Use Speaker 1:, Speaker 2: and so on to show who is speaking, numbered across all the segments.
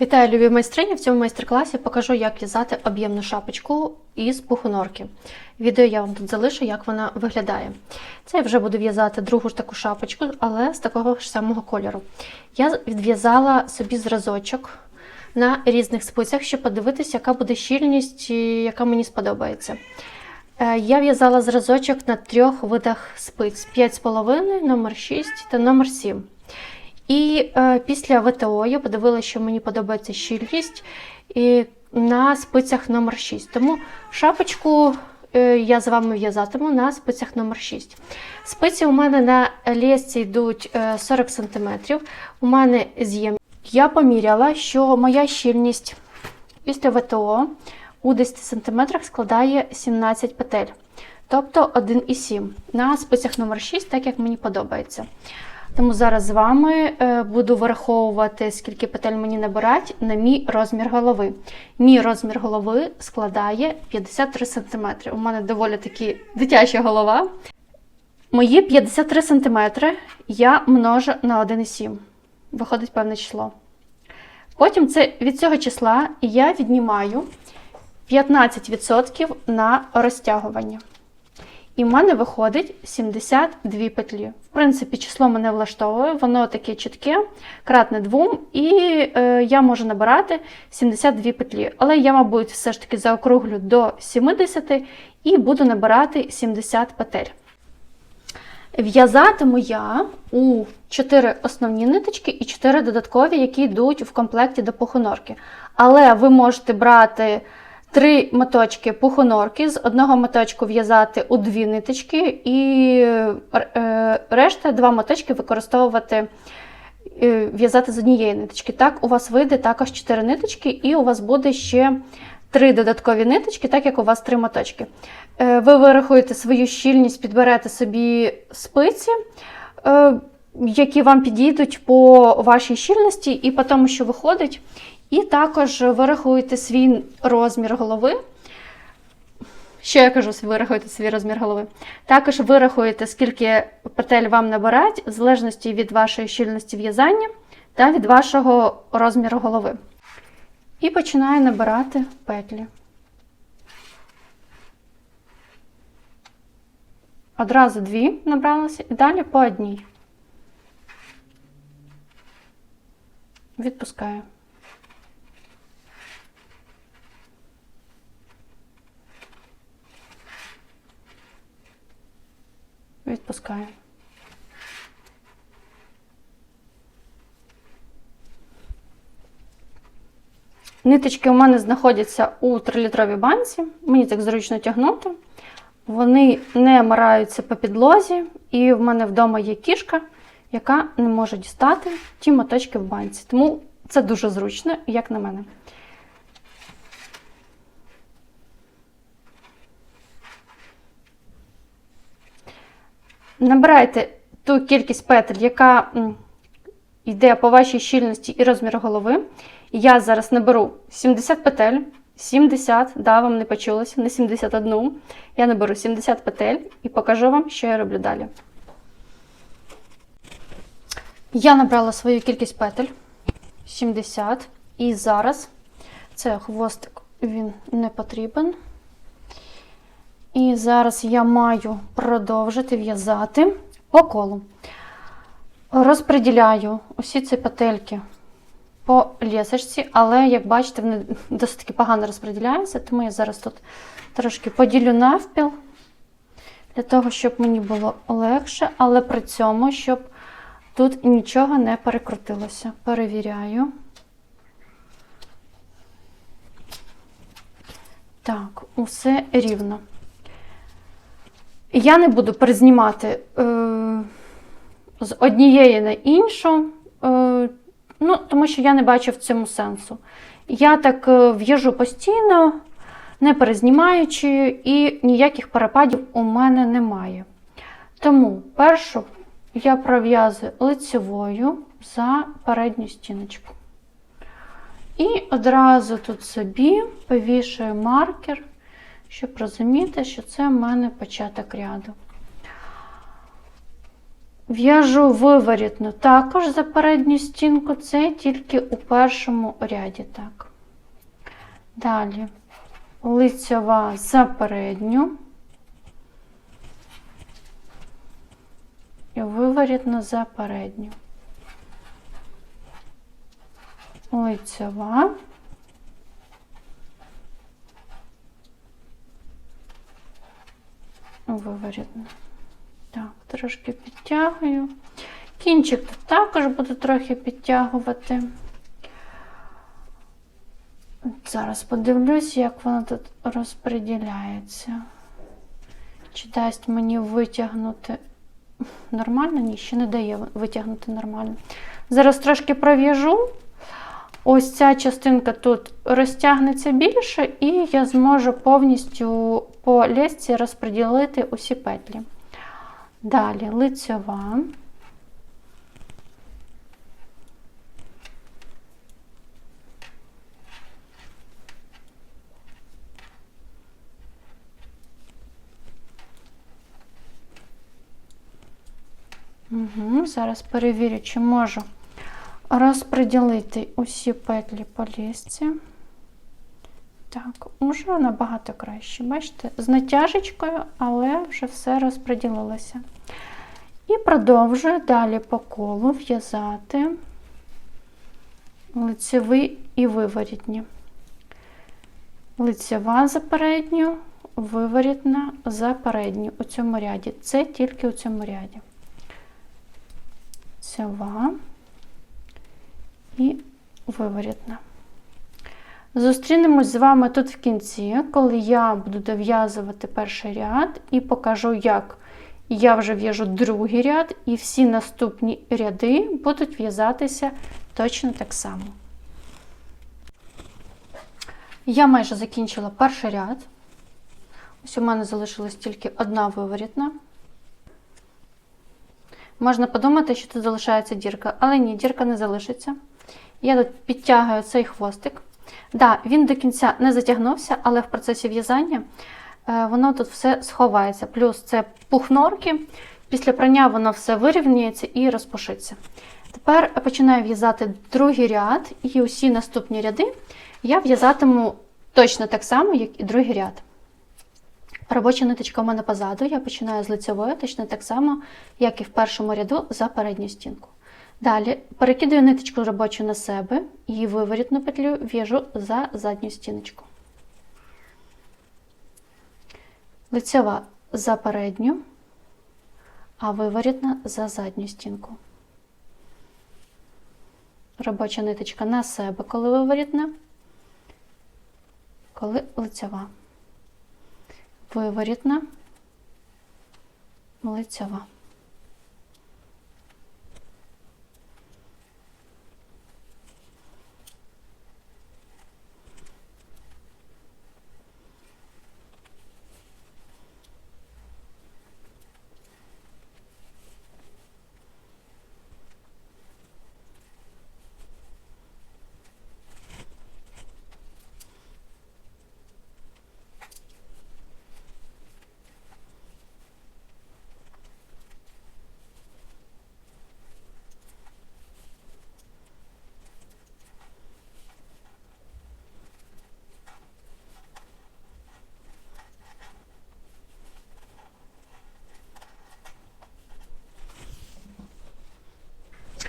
Speaker 1: Вітаю, любі майстрині! В цьому майстер-класі покажу, як в'язати об'ємну шапочку із пухонорки. Відео я вам тут залишу, як вона виглядає. Це я вже буду в'язати другу ж таку шапочку, але з такого ж самого кольору. Я відв'язала собі зразочок на різних спицях, щоб подивитися, яка буде щільність, і яка мені сподобається. Е, Я в'язала зразочок на трьох видах спиць: 5,5, номер 6 та номер 7. І е, після ВТО я подивилася, що мені подобається щільність і на спицях номер 6. Тому шапочку е, я з вами в'язатиму на спицях номер 6. Спиці у мене на лісці йдуть е, 40 см. У мене з'єм. Я поміряла, що моя щільність після ВТО у 10 см складає 17 петель. Тобто 1,7 на спицях номер 6, так як мені подобається. Тому зараз з вами е, буду враховувати, скільки петель мені набирати на мій розмір голови. Мій розмір голови складає 53 см. У мене доволі таки дитяча голова. Мої 53 см я множу на 1,7. Виходить певне число. Потім це від цього числа я віднімаю 15% на розтягування. І в мене виходить 72 петлі. В принципі, число мене влаштовує, воно таке чітке, кратне 2, і е, я можу набирати 72 петлі. Але я, мабуть, все ж таки заокруглю до 70 і буду набирати 70 петель. В'язатиму я у 4 основні ниточки і 4 додаткові, які йдуть в комплекті до пухонорки. Але ви можете брати три моточки пухонорки, з одного моточку в'язати у дві ниточки, і е, решта два моточки використовувати, е, в'язати з однієї ниточки. Так, у вас вийде також 4 ниточки, і у вас буде ще три додаткові ниточки, так як у вас три моточки. Е, Ви вирахуєте свою щільність, підберете собі спиці. Які вам підійдуть по вашій щільності і по тому, що виходить. І також вирахуєте свій розмір голови. Що я кажу, вирахуєте свій розмір голови. Також вирахуєте, скільки петель вам набирати, в залежності від вашої щільності в'язання та від вашого розміру голови. І починаю набирати петлі. Одразу дві набралися і далі по одній. Відпускаю. Відпускаю. Ниточки у мене знаходяться у 3-літровій банці. Мені так зручно тягнути. Вони не мараються по підлозі, і в мене вдома є кішка, яка не може дістати ті моточки в банці. Тому це дуже зручно, як на мене. Набирайте ту кількість петель, яка йде по вашій щільності і розміру голови. Я зараз наберу 70 петель, 70, да, вам не почулося, не 71. Я наберу 70 петель і покажу вам, що я роблю далі. Я набрала свою кількість петель 70. І зараз це хвостик, він не потрібен. І зараз я маю продовжити в'язати по колу. Розподіляю усі ці петельки по лісочці, але, як бачите, вони досить погано розподіляються, тому я зараз тут трошки поділю навпіл, для того, щоб мені було легше, але при цьому, щоб тут нічого не перекрутилося. Перевіряю. Так, усе рівно. Я не буду перезнімати е, з однієї на іншу, е, ну, тому що я не бачу в цьому сенсу. Я так е, в'яжу постійно, не перезнімаючи, і ніяких перепадів у мене немає. Тому першу я пров'язую лицевою за передню стіночку. І одразу тут собі повішую маркер щоб розуміти, що це в мене початок ряду. В'яжу виворітну також за передню стінку, це тільки у першому ряді. Так. Далі лицьова за передню. І виворітно за передню. Лицьова. Виворітно. Так, трошки підтягую. Кінчик тут також буду трохи підтягувати. Зараз подивлюсь, як воно тут розподіляється. Чи дасть мені витягнути нормально? Ні, ще не дає витягнути нормально. Зараз трошки пров'яжу. Ось ця частинка тут розтягнеться більше, і я зможу повністю по лесці розподілити усі петлі. Далі лицьова. Угу, Зараз перевірю, чи можу розподілити усі петлі по лісці. Так, уже набагато краще. Бачите, з натяжечкою, але вже все розподілилося. І продовжую далі по колу в'язати лицеві і виворітні. Лицева за передню, виворітна за передню у цьому ряді. Це тільки у цьому ряді. Лицева і виворітна. Зустрінемось з вами тут в кінці, коли я буду дов'язувати перший ряд і покажу, як я вже в'яжу другий ряд, і всі наступні ряди будуть в'язатися точно так само. Я майже закінчила перший ряд. Ось у мене залишилась тільки одна виворітна. Можна подумати, що тут залишається дірка, але ні, дірка не залишиться. Я тут підтягую цей хвостик. Да, він до кінця не затягнувся, але в процесі в'язання е, воно тут все сховається. Плюс це пухнорки. Після прання воно все вирівнюється і розпушиться. Тепер починаю в'язати другий ряд, і усі наступні ряди я в'язатиму точно так само, як і другий ряд. Робоча ниточка у мене позаду, я починаю з лицевої, точно так само, як і в першому ряду за передню стінку. Далі перекидаю ниточку робочу на себе і виворітну петлю в'яжу за задню стіночку. Лицева за передню, а виворітна за задню стінку. Робоча ниточка на себе, коли виворітна, коли лицева. Виворітна, лицева.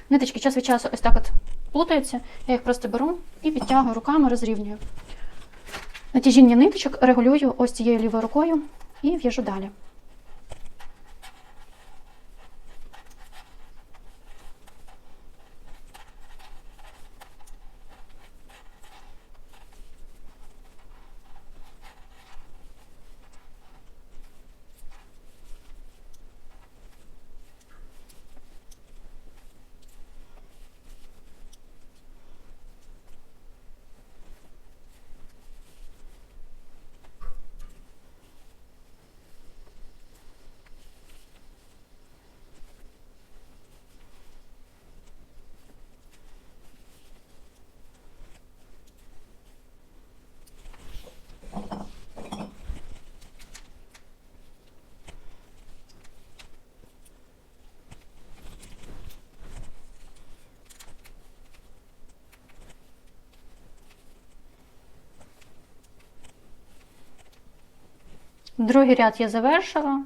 Speaker 1: Ниточки час від часу ось так от плутаються. Я їх просто беру і підтягую руками, розрівнюю. Натяжіння ниточок регулюю ось цією лівою рукою і в'яжу далі. Другий ряд я завершила.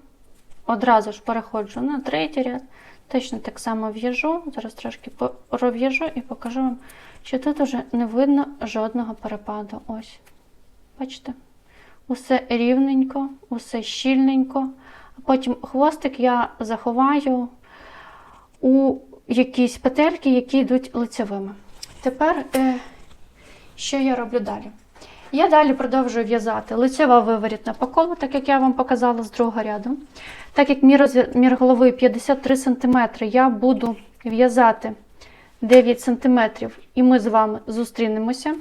Speaker 1: Одразу ж переходжу на третій ряд. Точно так само в'яжу. Зараз трошки пров'яжу і покажу вам, що тут вже не видно жодного перепаду. Ось. Бачите? Усе рівненько, усе щільненько. Потім хвостик я заховаю у якісь петельки, які йдуть лицевими. Тепер, е, що я роблю далі? Я далі продовжую в'язати лицева виворітна по колу, так як я вам показала з другого ряду. Так як мій розмір голови 53 см, я буду в'язати 9 см, і ми з вами зустрінемося.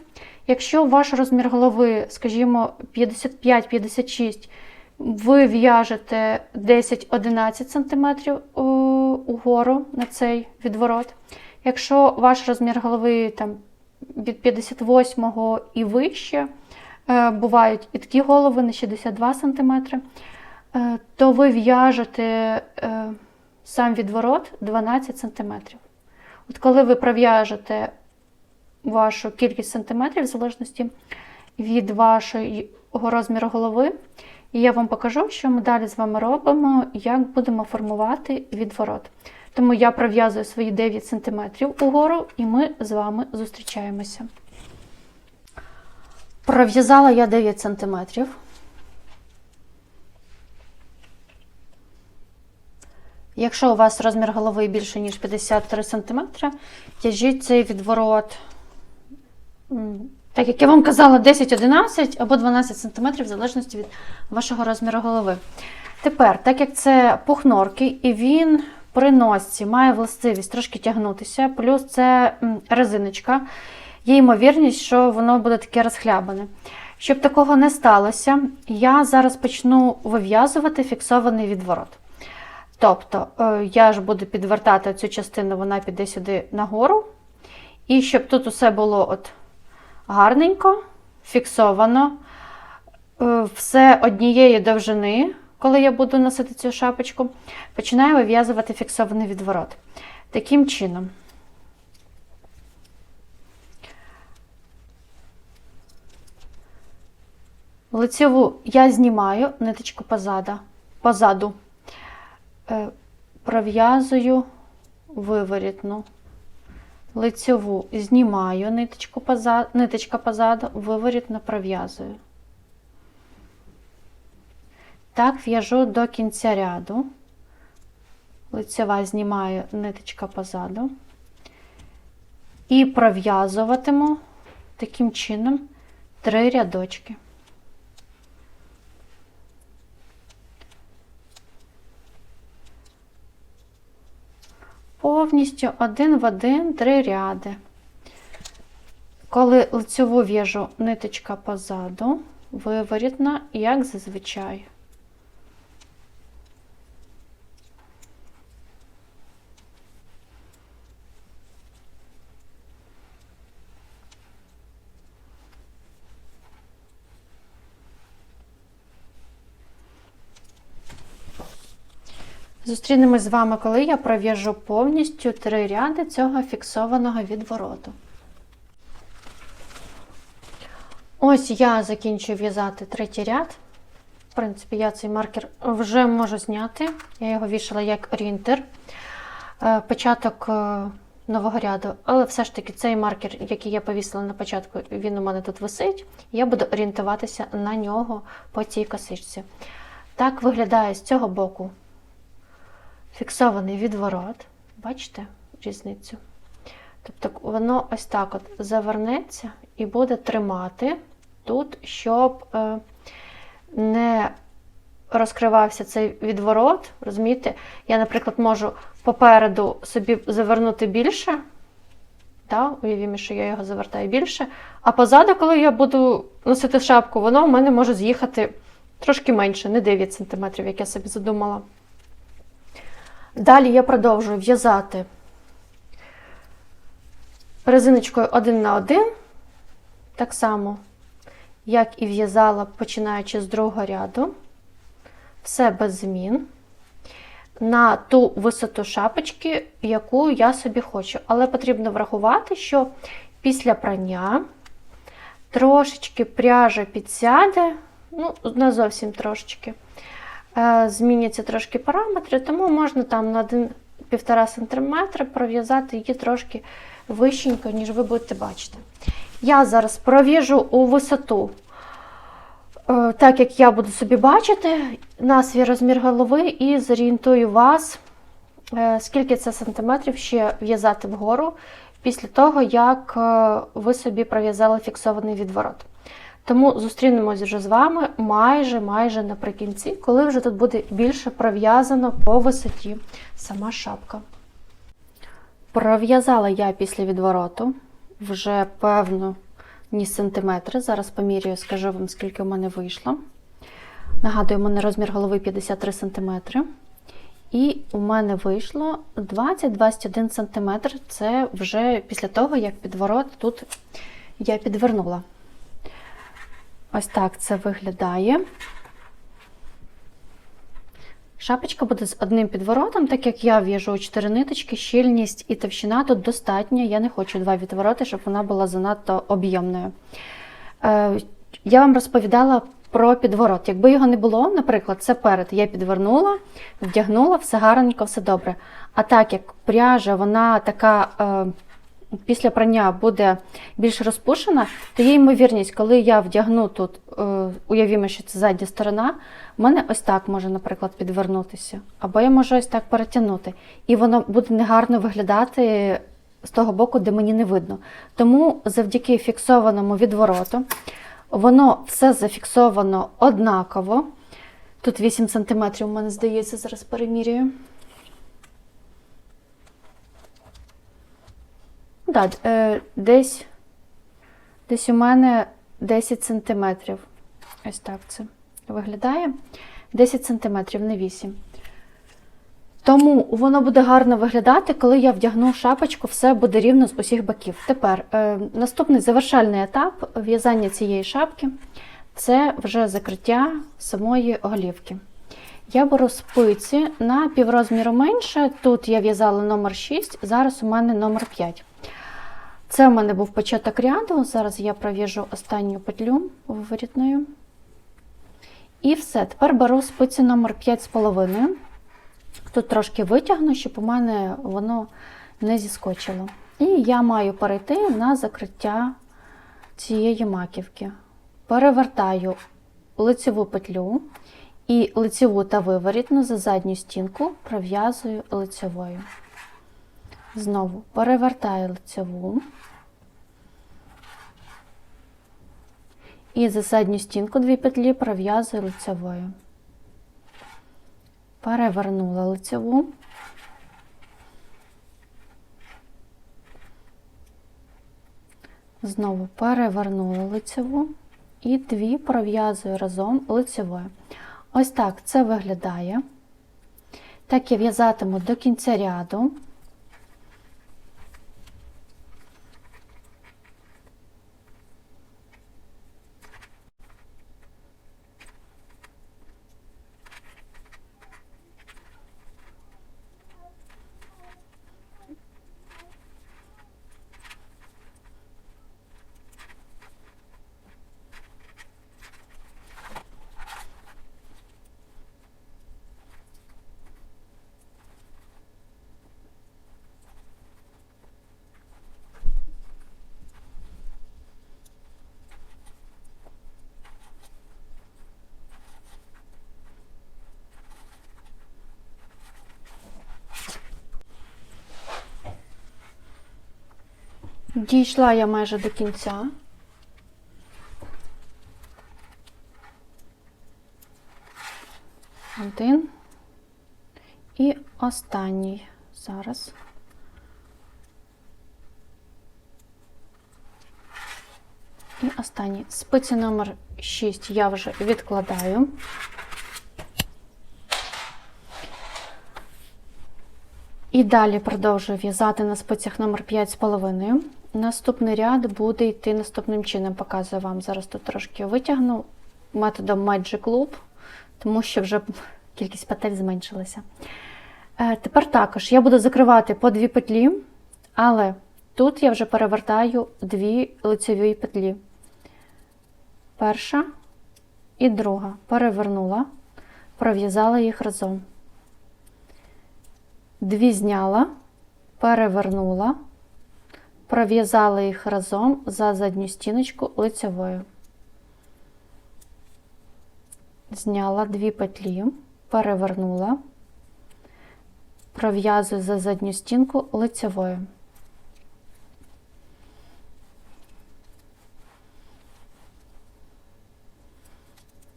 Speaker 1: Якщо ваш розмір голови, скажімо, 55-56, ви в'яжете 10-11 см угору на цей відворот. Якщо ваш розмір голови там, від 58 і вище, е, бувають і такі голови на 62 см, е, то ви в'яжете е, сам відворот 12 см. От коли ви пров'яжете вашу кількість сантиметрів, в залежності від вашого розміру голови, і я вам покажу, що ми далі з вами робимо, як будемо формувати відворот. Тому я пров'язую свої 9 см угору, і ми з вами зустрічаємося. Пров'язала я 9 см. Якщо у вас розмір голови більше, ніж 53 см, в'яжіть цей відворот, так як я вам казала, 10-11 або 12 см, в залежності від вашого розміру голови. Тепер, так як це пухнорки, і він при носці має властивість трошки тягнутися, плюс це резиночка, є ймовірність, що воно буде таке розхлябане. Щоб такого не сталося, я зараз почну вив'язувати фіксований відворот. Тобто, е, я ж буду підвертати цю частину, вона піде сюди нагору. І щоб тут усе було от гарненько, фіксовано, е, все однієї довжини, коли я буду носити цю шапочку, починаю вив'язувати фіксований відворот. Таким чином. Лицеву я знімаю ниточку позаду, позаду. Е, пров'язую виворітну, лицьову знімаю ниточку позаду, ниточка позаду, виворітно пров'язую. Так, в'яжу до кінця ряду, лицева знімаю ниточка позаду і пров'язуватиму таким чином три рядочки. Повністю один в один три ряди. Коли лицеву в'яжу ниточка позаду, виворітна, як зазвичай. Зустрінемось з вами, коли я пров'яжу повністю три ряди цього фіксованого відвороту. Ось я закінчую в'язати третій ряд. В принципі, я цей маркер вже можу зняти. Я його вішала як орієнтир. Е, початок е, нового ряду, але все ж таки цей маркер, який я повісила на початку, він у мене тут висить. Я буду орієнтуватися на нього по цій косичці. Так виглядає з цього боку фіксований відворот. Бачите різницю? Тобто воно ось так от завернеться і буде тримати тут, щоб е, не розкривався цей відворот. Розумієте? Я, наприклад, можу попереду собі завернути більше. Да? Уявімо, що я його завертаю більше. А позаду, коли я буду носити шапку, воно в мене може з'їхати трошки менше, не 9 см, як я собі задумала. Далі я продовжую в'язати резиночкою один на один, так само, як і в'язала, починаючи з другого ряду, все без змін, на ту висоту шапочки, яку я собі хочу. Але потрібно врахувати, що після прання трошечки пряжа підсяде Ну, не зовсім трошечки. Е, Зміняться трошки параметри, тому можна там на 1,5 см пров'язати її трошки вищенько, ніж ви будете бачити. Я зараз пров'яжу у висоту, е, так як я буду собі бачити, на свій розмір голови і зорієнтую вас, е, скільки це сантиметрів ще в'язати вгору після того, як ви собі пров'язали фіксований відворот. Тому зустрінемось вже з вами майже майже наприкінці, коли вже тут буде більше пров'язано по висоті сама шапка. Пров'язала я після відвороту вже певно ні сантиметри. Зараз поміряю, скажу вам, скільки в мене вийшло. Нагадую, у мене розмір голови 53 см. І у мене вийшло 20-21 см. Це вже після того, як підворот тут я підвернула. Ось так це виглядає. Шапочка буде з одним підворотом, так як я в'яжу 4 ниточки, щільність і товщина тут достатня. Я не хочу два відвороти, щоб вона була занадто об'ємною. Е, я вам розповідала про підворот. Якби його не було, наприклад, це перед я підвернула, вдягнула, все гарненько, все добре. А так як пряжа, вона така. Після прання буде більш розпушена, то є ймовірність, коли я вдягну тут, е, уявімо, що це задня сторона, в мене ось так може, наприклад, підвернутися. Або я можу ось так перетягнути. І воно буде негарно виглядати з того боку, де мені не видно. Тому завдяки фіксованому відвороту, воно все зафіксовано однаково. Тут 8 см, у мене здається, зараз перемірюю. Так, е, десь, десь у мене 10 сантиметрів. Ось так це виглядає. 10 сантиметрів, не 8. Тому воно буде гарно виглядати, коли я вдягну шапочку, все буде рівно з усіх боків. Тепер е, наступний завершальний етап в'язання цієї шапки це вже закриття самої голівки. Я беру спиці на піврозміру менше. Тут я в'язала номер 6, зараз у мене номер 5. Це у мене був початок ряду. Зараз я пров'яжу останню петлю виворітною. І все. Тепер беру спиці номер 5,5. Тут трошки витягну, щоб у мене воно не зіскочило. І я маю перейти на закриття цієї маківки. Перевертаю лицеву петлю і лицеву та виворітну за задню стінку пров'язую лицевою. Знову перевертаю лицеву. І за задню стінку дві петлі пров'язую лицевою. Перевернула лицеву. Знову перевернула лицеву і дві пров'язую разом лицевою. Ось так це виглядає. Так я в'язатиму до кінця ряду. Дійшла я майже до кінця. Один. І останній зараз. І останній. Спиці номер 6 я вже відкладаю. І далі продовжую в'язати на спицях номер 5,5. Наступний ряд буде йти наступним чином. Показую вам. Зараз тут трошки витягну методом Magic Loop, тому що вже кількість петель зменшилася. Е, Тепер також я буду закривати по дві петлі, але тут я вже перевертаю дві лицеві петлі. Перша і друга. Перевернула, пров'язала їх разом. Дві зняла, перевернула, пров'язала їх разом за задню стіночку лицевою. Зняла дві петлі, перевернула, пров'язую за задню стінку лицевою.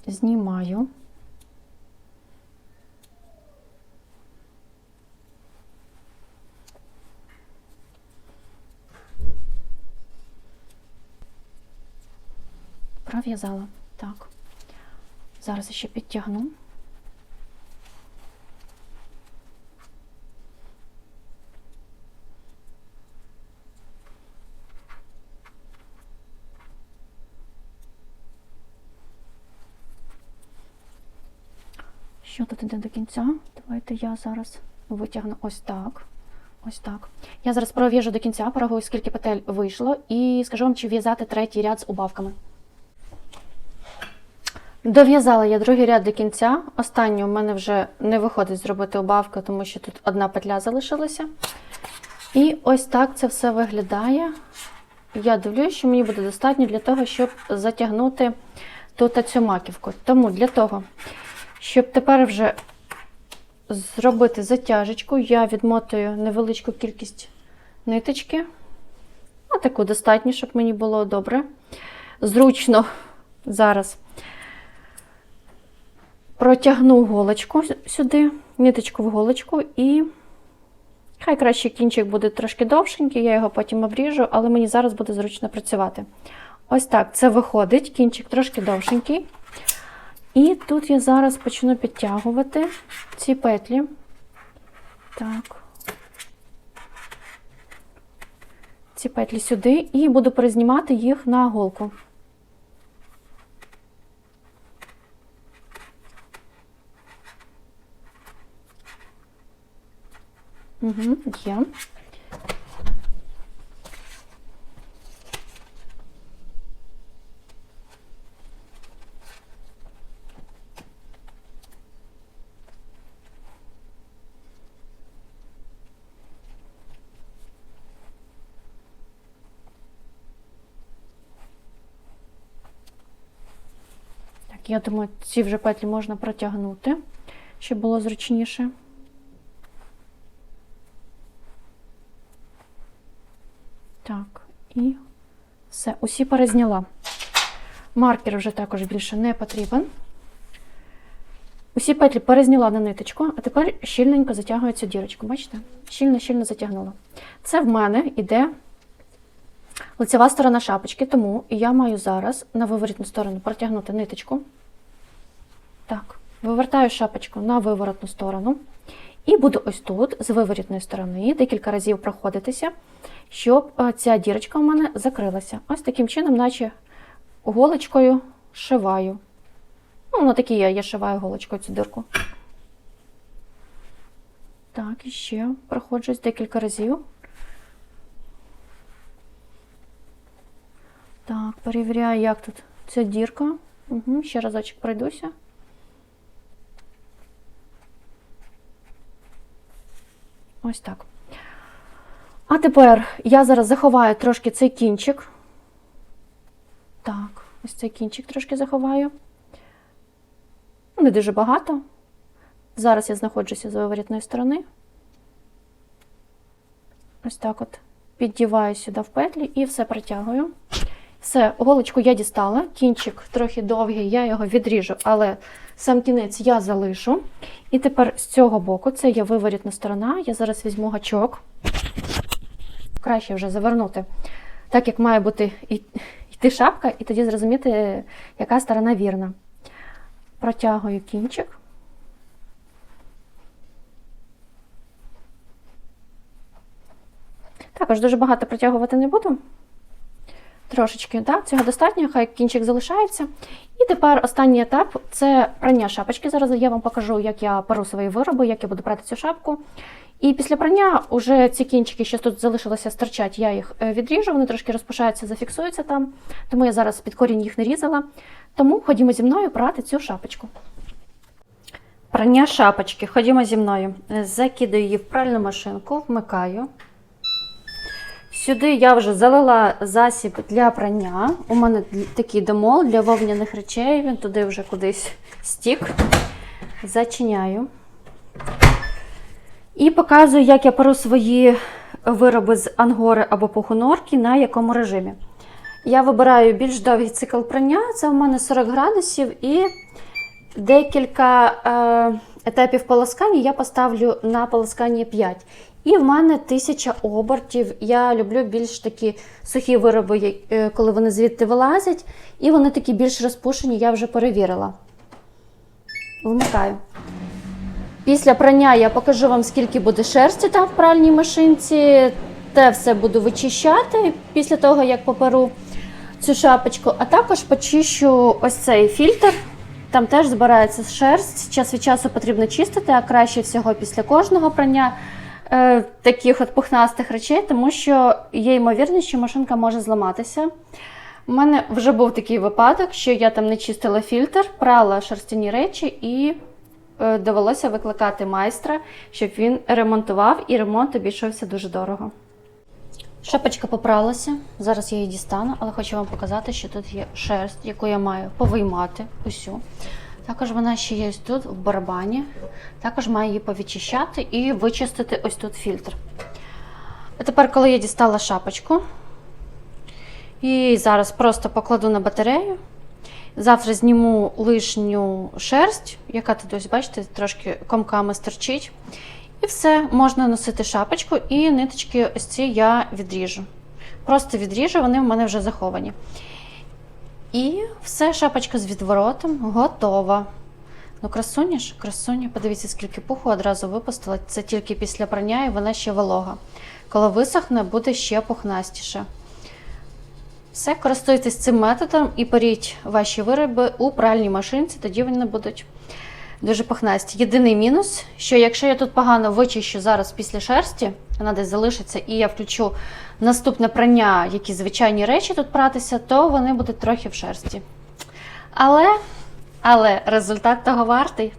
Speaker 1: Знімаю. Пров'язала. Так. Зараз ще підтягну. Що тут іде до кінця? Давайте я зараз витягну ось так. Ось так. Я зараз пров'яжу до кінця, порахую, скільки петель вийшло, і скажу вам, чи в'язати третій ряд з убавками. Дов'язала я другий ряд до кінця. Останню в мене вже не виходить зробити убавку, тому що тут одна петля залишилася. І ось так це все виглядає. Я дивлюсь, що мені буде достатньо для того, щоб затягнути тут цю маківку. Тому для того, щоб тепер вже зробити затяжечку, я відмотую невеличку кількість ниточки. А таку достатньо, щоб мені було добре. Зручно зараз протягну голочку сюди, ниточку в голочку, і хай краще кінчик буде трошки довшенький, я його потім обріжу, але мені зараз буде зручно працювати. Ось так це виходить, кінчик трошки довшенький. І тут я зараз почну підтягувати ці петлі. Так. Ці петлі сюди і буду перезнімати їх на голку. Угу, є. Я думаю, ці вже петлі можна протягнути, щоб було зручніше. Так, і все, усі перезняла. Маркер вже також більше не потрібен. Усі петлі перезняла на ниточку, а тепер щільненько затягую цю дірочку. Бачите? Щільно-щільно затягнула. Це в мене йде лицева сторона шапочки, тому я маю зараз на виворітну сторону протягнути ниточку. Так, вивертаю шапочку на виворотну сторону. І буду ось тут, з виворітної сторони, декілька разів проходитися, щоб е, ця дірочка у мене закрилася. Ось таким чином, наче голочкою шиваю. Ну, на такій я, я шиваю голочкою цю дирку. Так, і ще проходжусь декілька разів. Так, перевіряю, як тут ця дірка. Угу, ще разочок пройдуся. Ось так. А тепер я зараз заховаю трошки цей кінчик. Так, ось цей кінчик трошки заховаю. Не дуже багато. Зараз я знаходжуся з виворітної сторони. Ось так от піддіваю сюди в петлі і все протягую. Все, голочку я дістала, кінчик трохи довгий, я його відріжу, але сам кінець я залишу. І тепер з цього боку, це є виворітна сторона, я зараз візьму гачок. Краще вже завернути, так як має бути йти шапка, і тоді зрозуміти, яка сторона вірна. Протягую кінчик. Також дуже багато протягувати не буду. Трошечки, так, цього достатньо, хай кінчик залишається. І тепер останній етап це прання шапочки. Зараз я вам покажу, як я перу свої вироби, як я буду прати цю шапку. І після прання уже ці кінчики, що тут залишилося стирчать, я їх е, відріжу, вони трошки розпушаються, зафіксуються там. Тому я зараз під корінь їх не різала. Тому ходімо зі мною прати цю шапочку. Прання шапочки. Ходімо зі мною. Закидаю її в пральну машинку, вмикаю. Сюди я вже залила засіб для прання. У мене такий домол для вовняних речей. Він туди вже кудись стік. Зачиняю. І показую, як я перу свої вироби з ангори або пухонорки на якому режимі. Я вибираю більш довгий цикл прання, це у мене 40 градусів, і декілька е, етапів полоскання я поставлю на полоскання 5. І в мене 1000 обертів. Я люблю більш такі сухі вироби, е, коли вони звідти вилазять, і вони такі більш розпушені, я вже перевірила. Вмикаю. Після прання я покажу вам, скільки буде шерсті там в пральній машинці. Те все буду вичищати після того, як поперу цю шапочку, а також почищу ось цей фільтр. Там теж збирається шерсть. Час від часу потрібно чистити, а краще всього після кожного прання е, таких от пухнастих речей, тому що є ймовірність, що машинка може зламатися. У мене вже був такий випадок, що я там не чистила фільтр, прала шерстяні речі і е, довелося викликати майстра, щоб він ремонтував, і ремонт обійшовся дуже дорого. Шапочка попралася, зараз я її дістану, але хочу вам показати, що тут є шерсть, яку я маю повиймати усю. Також вона ще є ось тут, в барабані. Також маю її повідчищати і вичистити ось тут фільтр. А тепер, коли я дістала шапочку, і зараз просто покладу на батарею. Завтра зніму лишню шерсть, яка тут ось, бачите, трошки комками стерчить. І все, можна носити шапочку, і ниточки ось ці я відріжу. Просто відріжу, вони в мене вже заховані. І все, шапочка з відворотом готова. Ну, красуня ж, красуня, подивіться, скільки пуху одразу випустила. Це тільки після прання, і вона ще волога. Коли висохне, буде ще пухнастіше. Все, користуйтесь цим методом і періть ваші вироби у пральній машинці, тоді вони будуть дуже пухнасті. Єдиний мінус, що якщо я тут погано вичищу зараз після шерсті, вона десь залишиться, і я включу наступне прання, які звичайні речі тут пратися, то вони будуть трохи в шерсті. Але, але результат того вартий.